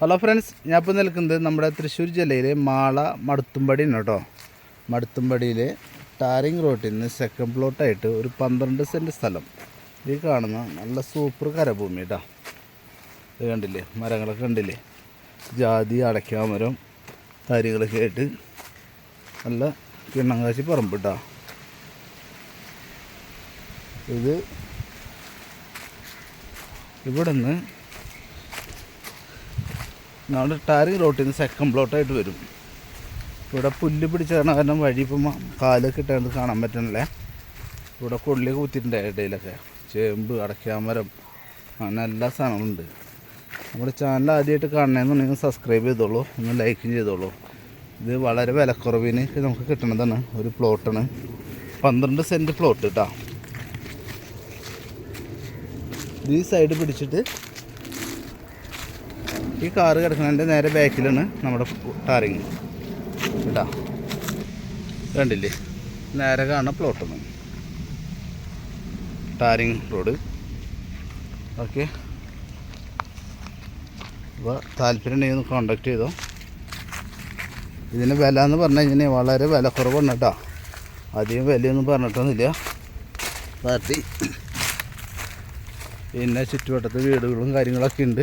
Hello friends ഞാൻ ഇപ്പോൾ നിൽക്കുന്നത് നമ്മുടെ തൃശ്ശൂർ ജില്ലയിലെ മാള മടുത്തുംപടിയാണ് കേട്ടോ. മടുത്തുംപടിയിലെ ടാറിങ് റോട്ടിൽ നിന്ന് സെക്കൻഡ് പ്ലോട്ടായിട്ട് ഒരു പന്ത്രണ്ട് സെന്റ് സ്ഥലം. ഈ കാണുന്ന നല്ല സൂപ്പർ കരഭൂമി കേട്ടോ ഇത് കണ്ടില്ലേ? മരങ്ങളൊക്കെ കണ്ടില്ലേ? ജാതി അടയ്ക്കാമരം കാര്യങ്ങളൊക്കെ ആയിട്ട് നല്ല കിണ്ണങ്കാശി പറമ്പ് കേട്ടോ ഇത് ഇവിടെ നിന്ന് നമ്മുടെ ടാറിങ് റോട്ടിൽ നിന്ന് സെക്കൻഡ് പ്ലോട്ടായിട്ട് വരും. ഇവിടെ പുല്ല് പിടിച്ചാണ് കാരണം വഴി ഇപ്പം കാലൊക്കെ ഇട്ടാണ്ട് കാണാൻ പറ്റണല്ലേ? ഇവിടെ കൊള്ളി കുത്തിയിട്ടുണ്ട് ഇടയിലൊക്കെ. ചേമ്പ് അടയ്ക്കാമരം അങ്ങനെ എല്ലാ സാധനങ്ങളുണ്ട്. നമ്മുടെ ചാനൽ ആദ്യമായിട്ട് കാണണമെന്നുണ്ടെങ്കിൽ സബ്സ്ക്രൈബ് ചെയ്തോളൂ ഒന്ന് ലൈക്കും ചെയ്തോളൂ. ഇത് വളരെ വിലക്കുറവിന് നമുക്ക് കിട്ടണതാണ്. ഒരു പ്ലോട്ടാണ് പന്ത്രണ്ട് സെന്റ് പ്ലോട്ട് കേട്ടോ ഈ സൈഡ് പിടിച്ചിട്ട് ഈ കാറ് കിടക്കുന്നതിന്റെ നേരെ ബാക്കിലാണ് നമ്മുടെ ടാറിങ്. കേട്ടാ? കണ്ടില്ലേ? നേരെ കാണുന്ന പ്ലോട്ടാണ് ടാറിങ് റോഡ്. ഓക്കെ. അപ്പോൾ താല്പര്യം ഉണ്ടെങ്കിൽ ഒന്ന് കോണ്ടാക്ട് ചെയ്തോ. ഇതിന് വില എന്ന് പറഞ്ഞു കഴിഞ്ഞാൽ വളരെ വില കുറവാണ് കേട്ടോ. അധികം വിലയൊന്നും പറഞ്ഞിട്ടൊന്നുമില്ല. പാർട്ടി. പിന്നെ ചുറ്റുവട്ടത്ത് വീടുകളും കാര്യങ്ങളൊക്കെ ഉണ്ട്.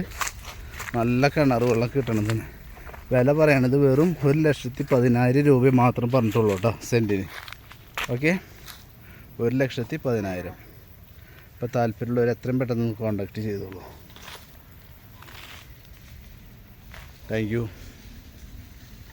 നല്ല കിണർ വെള്ളം കിട്ടണതിന് വില പറയണത് വെറും ഒരു ലക്ഷത്തി പതിനായിരം രൂപ മാത്രം പറഞ്ഞിട്ടുള്ളൂ കേട്ടോ സെന്റിന് ഓക്കെ? ഒരു ലക്ഷത്തി പതിനായിരം. ഇപ്പോൾ താല്പര്യമുള്ളവർ എത്രയും പെട്ടെന്ന് കോണ്ടാക്ട് ചെയ്തോളൂ. Thank you